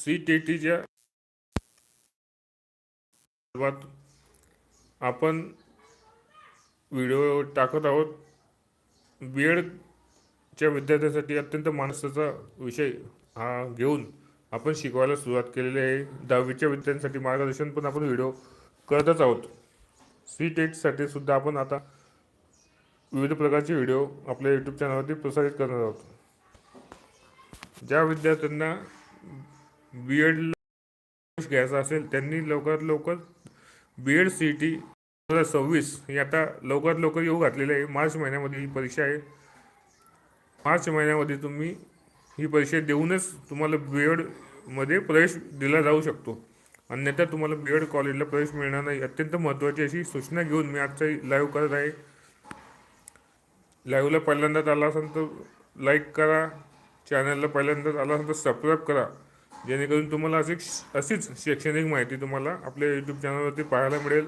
C T टीच्या सर्वात आपण व्हिडिओ टाकत आहोत. बी एडच्या विद्यार्थ्यांसाठी अत्यंत मानसाचा विषय हा घेऊन आपण शिकवायला सुरुवात केलेली आहे. दहावीच्या विद्यार्थ्यांसाठी मार्गदर्शन पण आपण व्हिडिओ करतच आहोत. सी टेटसाठी सुद्धा आपण आता विविध प्रकारचे व्हिडिओ आपल्या यूट्यूब चॅनलवरती प्रसारित करणार आहोत. ज्या विद्यार्थ्यांना बी एडला घ्यायचा असेल त्यांनी लवकरात लवकर बी एड सी टी दोन हजार सव्वीस ही आता लवकरात लवकर येऊ घातलेली आहे. मार्च महिन्यामध्ये ही परीक्षा आहे. मार्च महिन्यामध्ये तुम्ही ही परीक्षा देऊनच तुम्हाला बी एडमध्ये प्रवेश दिला जाऊ शकतो. अन्यथा तुम्हाला बी एड कॉलेजला प्रवेश मिळणार नाही. अत्यंत महत्त्वाची अशी सूचना घेऊन मी आजचा लाईव्ह करत आहे. लाईव्हला पहिल्यांदाच आला असेल तर लाईक करा. चॅनलला पहिल्यांदाच आला असेल तर सबस्क्राईब करा. जेणेकरून तुम्हाला अशी अशीच शैक्षणिक माहिती तुम्हाला आपल्या यूट्यूब चॅनलवरती पाहायला मिळेल.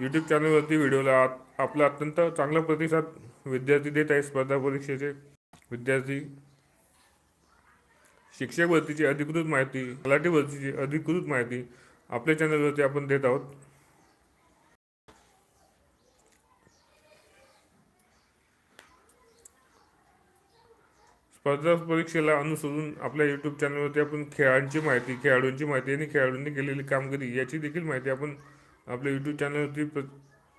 यूट्यूब चॅनलवरती व्हिडिओला आपला अत्यंत चांगला प्रतिसाद विद्यार्थी देत आहे स्पर्धा परीक्षेचे. विद्यार्थी शिक्षक भरतीची अधिकृत माहिती मराठी भरतीची अधिकृत माहिती आपल्या चॅनलवरती आपण देत आहोत. स्पर्धा परीक्षेला अनुसरून आपल्या यूट्यूब चॅनलवरती आपण खेळांची माहिती खेळाडूंची माहिती आणि खेळाडूंनी केलेली कामगिरी याची देखील माहिती आपण आपल्या यूट्यूब चॅनलवरती प्र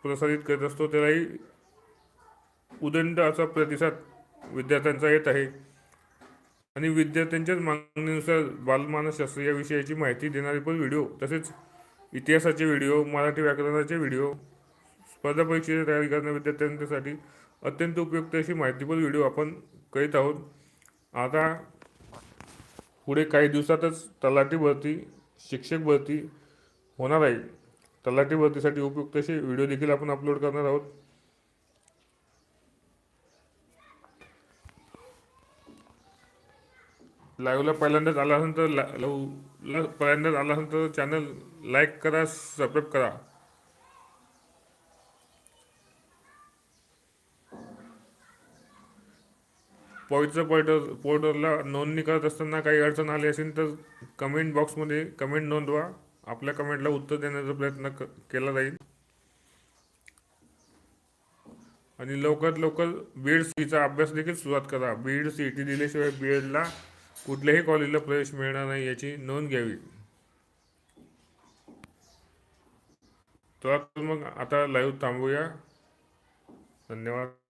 प्रसारित करत असतो. त्यालाही उदंड असा प्रतिसाद विद्यार्थ्यांचा येत आहे. आणि विद्यार्थ्यांच्याच मागणीनुसार बालमानसशास्त्र या विषयाची माहिती देणारे पण व्हिडिओ तसेच इतिहासाचे व्हिडिओ मराठी व्याकरणाचे व्हिडिओ स्पर्धा परीक्षेची तयारी करणाऱ्या विद्यार्थ्यांसाठी अत्यंत उपयुक्त अशी माहितीपूर्ण व्हिडिओ आपण करीत आहोत. आता पुढे काही दिवसातच तलाठी भरती शिक्षक भरती होणार आहे. तलाठी भरतीसाठी उपयुक्त असे व्हिडिओ देखील आपण अपलोड करणार आहोत. लाईव्हला पहिल्यांदाच आला असेल तर ला- पहिल्यांदाच आला असेल तर चॅनल लाईक करा सबस्क्राईब करा. पॉईंटचं पोर्टल पोर्टलला नोंदणी करत असताना काही अडचण आली असेल तर कमेंट बॉक्समध्ये कमेंट नोंदवा. आपल्या कमेंटला उत्तर देण्याचा प्रयत्न क केला जाईल. आणि लवकरात लवकर बीएड सीचा अभ्यास देखील सुरुवात करा. बीएड सी टी दिल्याशिवाय बी एडला कुठल्याही कॉलेजला प्रवेश मिळणार नाही याची नोंद घ्यावी. तर मग आता लाईव्ह थांबूया. धन्यवाद.